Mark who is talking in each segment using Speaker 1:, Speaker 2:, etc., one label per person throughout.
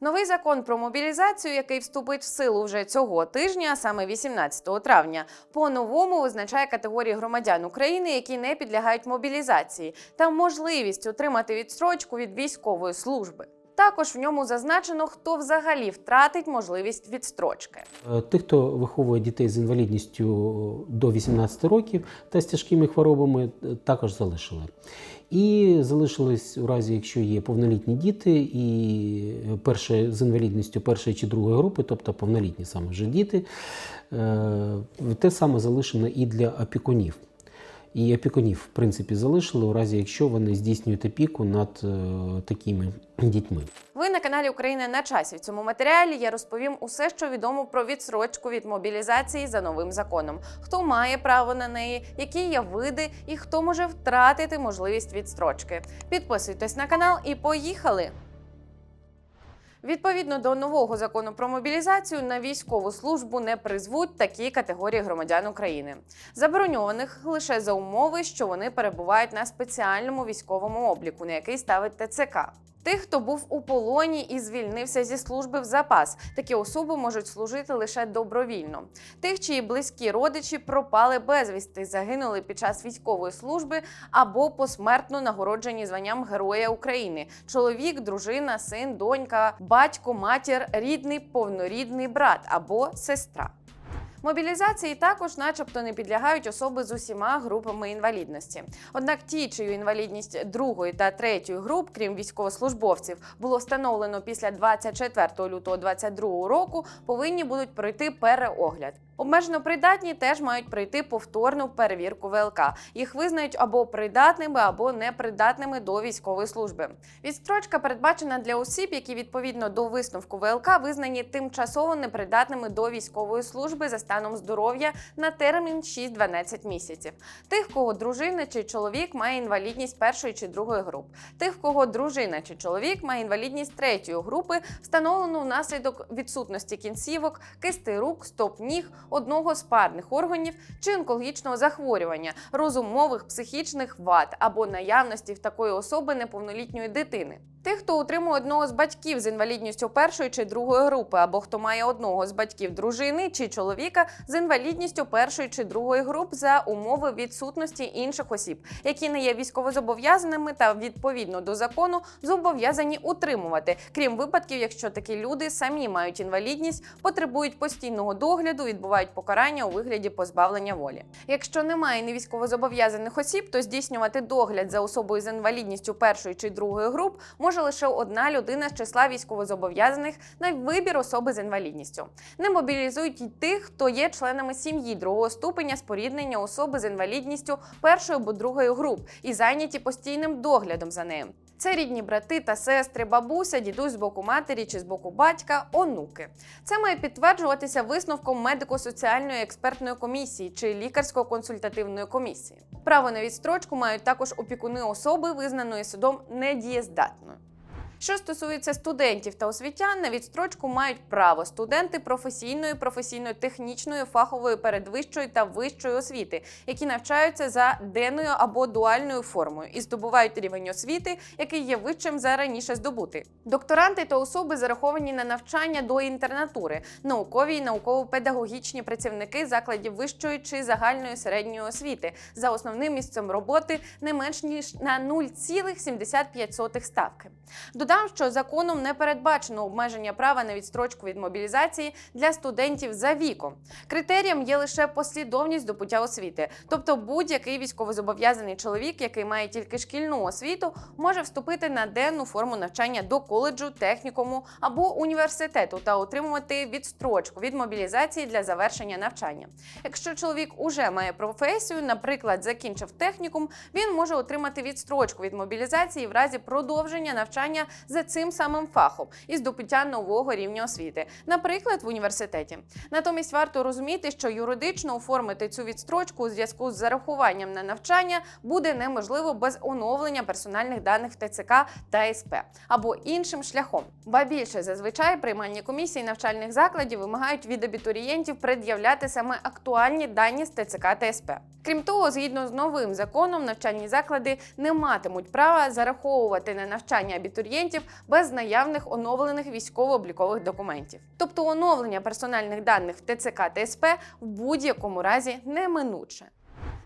Speaker 1: Новий закон про мобілізацію, який вступить в силу вже цього тижня, саме 18 травня, по-новому визначає категорії громадян України, які не підлягають мобілізації, та можливість отримати відстрочку від військової служби. Також в ньому зазначено, хто взагалі втратить можливість відстрочки.
Speaker 2: Е, Тих, хто виховує дітей з інвалідністю до 18 років та з тяжкими хворобами, е, також залишили. І залишились у разі, якщо є повнолітні діти і перше з інвалідністю першої чи другої групи, тобто повнолітні саме вже діти, е, те саме залишено і для опікунів. І опікунів, в принципі, залишили у разі, якщо вони здійснюють опіку над е, такими дітьми.
Speaker 1: Ви на каналі Україна на часі. В цьому матеріалі я розповім усе, що відомо про відсрочку від мобілізації за новим законом, хто має право на неї, які є види і хто може втратити можливість відстрочки. Підписуйтесь на канал і поїхали! Відповідно до нового закону про мобілізацію на військову службу не призвуть такі категорії громадян України, забороньованих лише за умови, що вони перебувають на спеціальному військовому обліку, на який ставить ТЦК. Тих, хто був у полоні і звільнився зі служби в запас, такі особи можуть служити лише добровільно. Тих, чиї близькі родичі пропали безвісти, загинули під час військової служби або посмертно нагороджені званням Героя України: чоловік, дружина, син, донька, батько, матір, рідний, повнорідний брат або сестра. Мобілізації також, начебто, не підлягають особи з усіма групами інвалідності. Однак ті, чию інвалідність другої та третьої груп, крім військовослужбовців, було встановлено після 24 лютого 2022 року, повинні будуть пройти переогляд. Обмежено придатні теж мають пройти повторну перевірку ВЛК. Їх визнають або придатними, або непридатними до військової служби. Відстрочка передбачена для осіб, які відповідно до висновку ВЛК визнані тимчасово непридатними до військової служби за станом здоров'я на термін 6-12 місяців. Тих, кого дружина чи чоловік має інвалідність першої чи другої груп. Тих, кого дружина чи чоловік має інвалідність третьої групи, встановлену внаслідок відсутності кінцівок, кисти рук, стоп ніг, одного з парних органів чи онкологічного захворювання, розумових психічних вад або наявності в такої особи неповнолітньої дитини. Тих, хто утримує одного з батьків з інвалідністю першої чи другої групи, або хто має одного з батьків дружини чи чоловіка з інвалідністю першої чи другої груп за умови відсутності інших осіб, які не є військовозобов'язаними та відповідно до закону зобов'язані утримувати, крім випадків, якщо такі люди самі мають інвалідність, потребують постійного догляду, відбувають покарання у вигляді позбавлення волі. Якщо немає невійськовозобов'язаних осіб, то здійснювати догляд за особою з інвалідністю першої чи другої груп може лише одна людина з числа військовозобов'язаних на вибір особи з інвалідністю. Не мобілізують й тих, хто є членами сім'ї другого ступеня споріднення особи з інвалідністю першої або другої груп і зайняті постійним доглядом за нею. Це рідні брати та сестри, бабуся, дідусь з боку матері чи з боку батька, онуки. Це має підтверджуватися висновком медико-соціальної експертної комісії чи лікарсько-консультативної комісії. Право на відстрочку мають також опікуни особи, визнаної судом недієздатною. Що стосується студентів та освітян, на відстрочку мають право студенти професійної, професійно-технічної, фахової передвищої та вищої освіти, які навчаються за денною або дуальною формою і здобувають рівень освіти, який є вищим за раніше здобути. Докторанти та особи зараховані на навчання до інтернатури, наукові і науково-педагогічні працівники закладів вищої чи загальної середньої освіти за основним місцем роботи не менш ніж на 0,75 ставки. Додам, що законом не передбачено обмеження права на відстрочку від мобілізації для студентів за віком. Критерієм є лише послідовність здобуття освіти, тобто будь-який військовозобов'язаний чоловік, який має тільки шкільну освіту, може вступити на денну форму навчання до коледжу, технікуму або університету та отримувати відстрочку від мобілізації для завершення навчання. Якщо чоловік уже має професію, наприклад, закінчив технікум, він може отримати відстрочку від мобілізації в разі продовження навчання за цим самим фахом і здобуття нового рівня освіти, наприклад, в університеті. Натомість варто розуміти, що юридично оформити цю відстрочку у зв'язку з зарахуванням на навчання буде неможливо без оновлення персональних даних в ТЦК та СП або іншим шляхом. Ба більше зазвичай приймальні комісії навчальних закладів вимагають від абітурієнтів пред'являти саме актуальні дані з ТЦК та СП. Крім того, згідно з новим законом, навчальні заклади не матимуть права зараховувати на навчання абітурієнтів клієнтів без наявних оновлених військово-облікових документів. Тобто оновлення персональних даних в ТЦК та СП в будь-якому разі неминуче.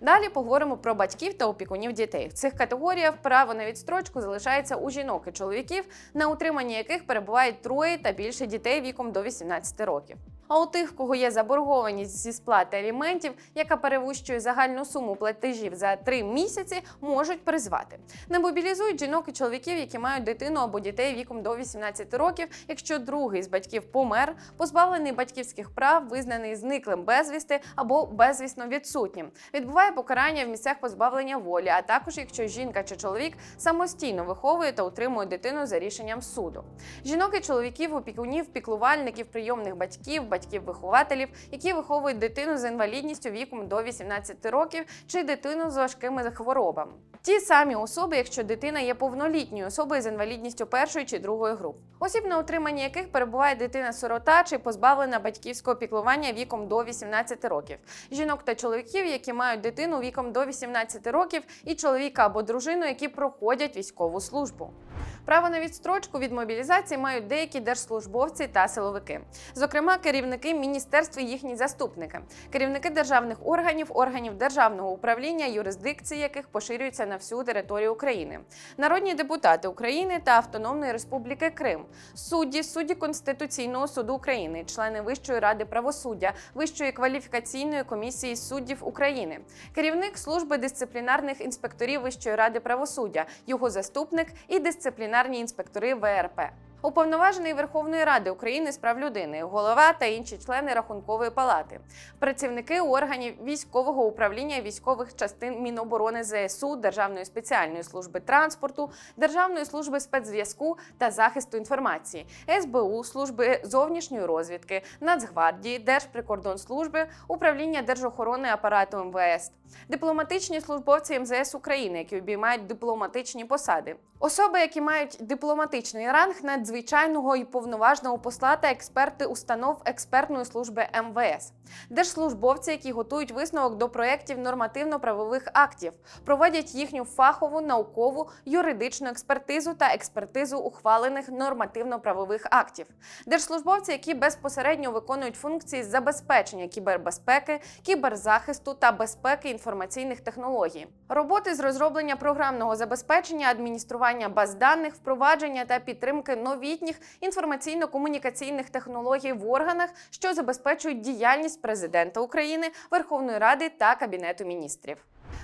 Speaker 1: Далі поговоримо про батьків та опікунів дітей. В цих категоріях право на відстрочку залишається у жінок і чоловіків, на утриманні яких перебувають троє та більше дітей віком до 18 років. А у тих, кого є заборгованість зі сплати аліментів, яка перевищує загальну суму платежів за три місяці, можуть призвати. Не мобілізують жінок і чоловіків, які мають дитину або дітей віком до 18 років, якщо другий з батьків помер, позбавлений батьківських прав, визнаний зниклим безвісти або безвісно відсутнім. Відбуває покарання в місцях позбавлення волі, а також якщо жінка чи чоловік самостійно виховує та утримує дитину за рішенням суду. Жінок і чоловіків, опікунів, піклувальників, прийомних батьків, батьків-вихователів, які виховують дитину з інвалідністю віком до 18 років чи дитину з важкими хворобами. Ті самі особи, якщо дитина є повнолітньою особою з інвалідністю першої чи другої груп, осіб на утриманні яких перебуває дитина-сирота чи позбавлена батьківського піклування віком до 18 років, жінок та чоловіків, які мають дитину віком до 18 років, і чоловіка або дружину, які проходять військову службу. Право на відстрочку від мобілізації мають деякі держслужбовці та силовики, зокрема керівники міністерств і їхні заступники, керівники державних органів, органів державного управління, юрисдикції яких поширюються на всю територію України, народні депутати України та Автономної Республіки Крим, судді, судді Конституційного суду України, члени Вищої ради правосуддя, Вищої кваліфікаційної комісії суддів України, керівник служби дисциплінарних інспекторів Вищої ради правосуддя, його заступник і дисциплінарні інспектори ВРП. Уповноважений Верховної Ради України з прав людини, голова та інші члени Рахункової палати, працівники органів військового управління військових частин Міноборони ЗСУ, Державної спеціальної служби транспорту, Державної служби спецзв'язку та захисту інформації, СБУ, служби зовнішньої розвідки, Нацгвардії, Держприкордонслужби, управління держохорони апарату МВС, дипломатичні службовці МЗС України, які обіймають дипломатичні посади, особи, які мають дипломатичний ранг надзвичайного і повноважного посла та експерти установ експертної служби МВС, держслужбовці, які готують висновок до проєктів нормативно-правових актів, проводять їхню фахову, наукову, юридичну експертизу та експертизу ухвалених нормативно-правових актів, держслужбовці, які безпосередньо виконують функції забезпечення кібербезпеки, кіберзахисту та безпеки інформаційних технологій, роботи з розроблення програмного забезпечення, адміністрування баз даних, впровадження та підтримки новітніх інформаційно-комунікаційних технологій в органах, що забезпечують діяльність президента України, Верховної Ради та Кабінету міністрів.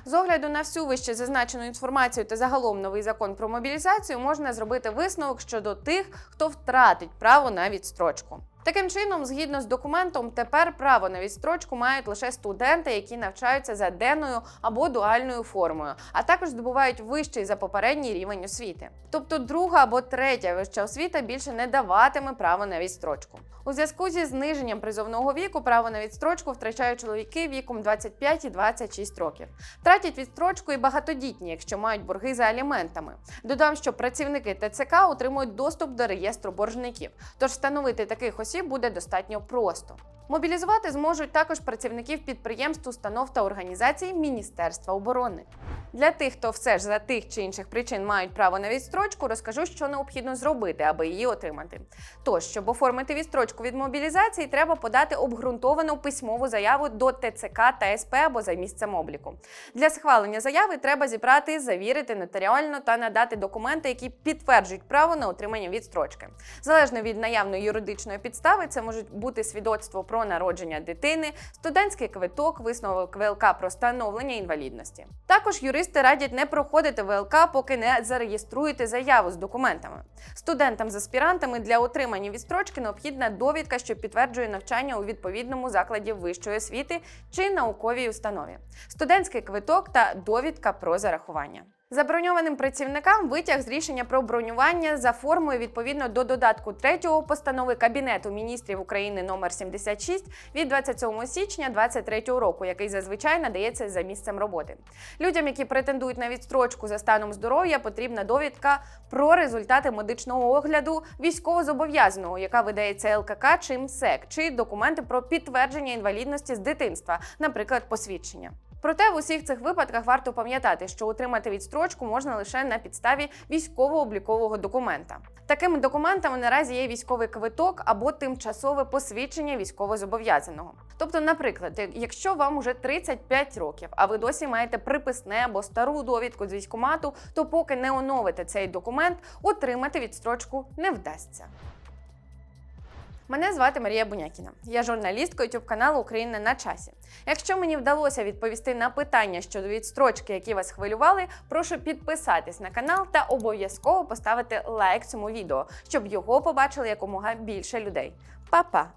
Speaker 1: З огляду на всю вище зазначену інформацію та загалом новий закон про мобілізацію можна зробити висновок щодо тих, хто втратить право на відстрочку. Таким чином, згідно з документом, тепер право на відстрочку мають лише студенти, які навчаються за денною або дуальною формою, а також здобувають вищий за попередній рівень освіти. Тобто друга або третя вища освіта більше не даватиме право на відстрочку. У зв'язку зі зниженням призовного віку право на відстрочку втрачають чоловіки віком 25 і 26 років. Втратять відстрочку і багатодітні, якщо мають борги за аліментами. Додам, що працівники ТЦК отримують доступ до реєстру боржників, тож встановити таких осіб буде достатньо просто. Мобілізувати зможуть також працівників підприємств, установ та організацій Міністерства оборони. Для тих, хто все ж за тих чи інших причин мають право на відстрочку, розкажу, що необхідно зробити, аби її отримати. Тож, щоб оформити відстрочку від мобілізації, треба подати обґрунтовану письмову заяву до ТЦК та СП або за місцем обліку. Для схвалення заяви треба зібрати, завірити нотаріально та надати документи, які підтверджують право на отримання відстрочки. Залежно від наявної юридичної підстави, це можуть бути свідоцтво про народження дитини, студентський квиток, висновок ВЛК про становлення інвалідності. Також юристи радять не проходити ВЛК, поки не зареєструєте заяву з документами. Студентам з аспірантами для отримання відстрочки необхідна довідка, що підтверджує навчання у відповідному закладі вищої освіти чи науковій установі, студентський квиток та довідка про зарахування. Заброньованим працівникам витяг з рішення про бронювання за формою відповідно до додатку 3 постанови Кабінету міністрів України номер 76 від 27 січня 2023 року, який зазвичай надається за місцем роботи. Людям, які претендують на відстрочку за станом здоров'я, потрібна довідка про результати медичного огляду військовозобов'язаного, яка видається ЛКК чи МСЕК, чи документи про підтвердження інвалідності з дитинства, наприклад, посвідчення. Проте в усіх цих випадках варто пам'ятати, що отримати відстрочку можна лише на підставі військово-облікового документа. Такими документами наразі є військовий квиток або тимчасове посвідчення військовозобов'язаного. Тобто, наприклад, якщо вам уже 35 років, а ви досі маєте приписне або стару довідку з військкомату, то поки не оновите цей документ, отримати відстрочку не вдасться. Мене звати Марія Бунякіна. Я журналістка youtube каналу Україна на часі. Якщо мені вдалося відповісти на питання щодо відстрочки, які вас хвилювали, прошу підписатись на канал та обов'язково поставити лайк цьому відео, щоб його побачили якомога більше людей. Па-па!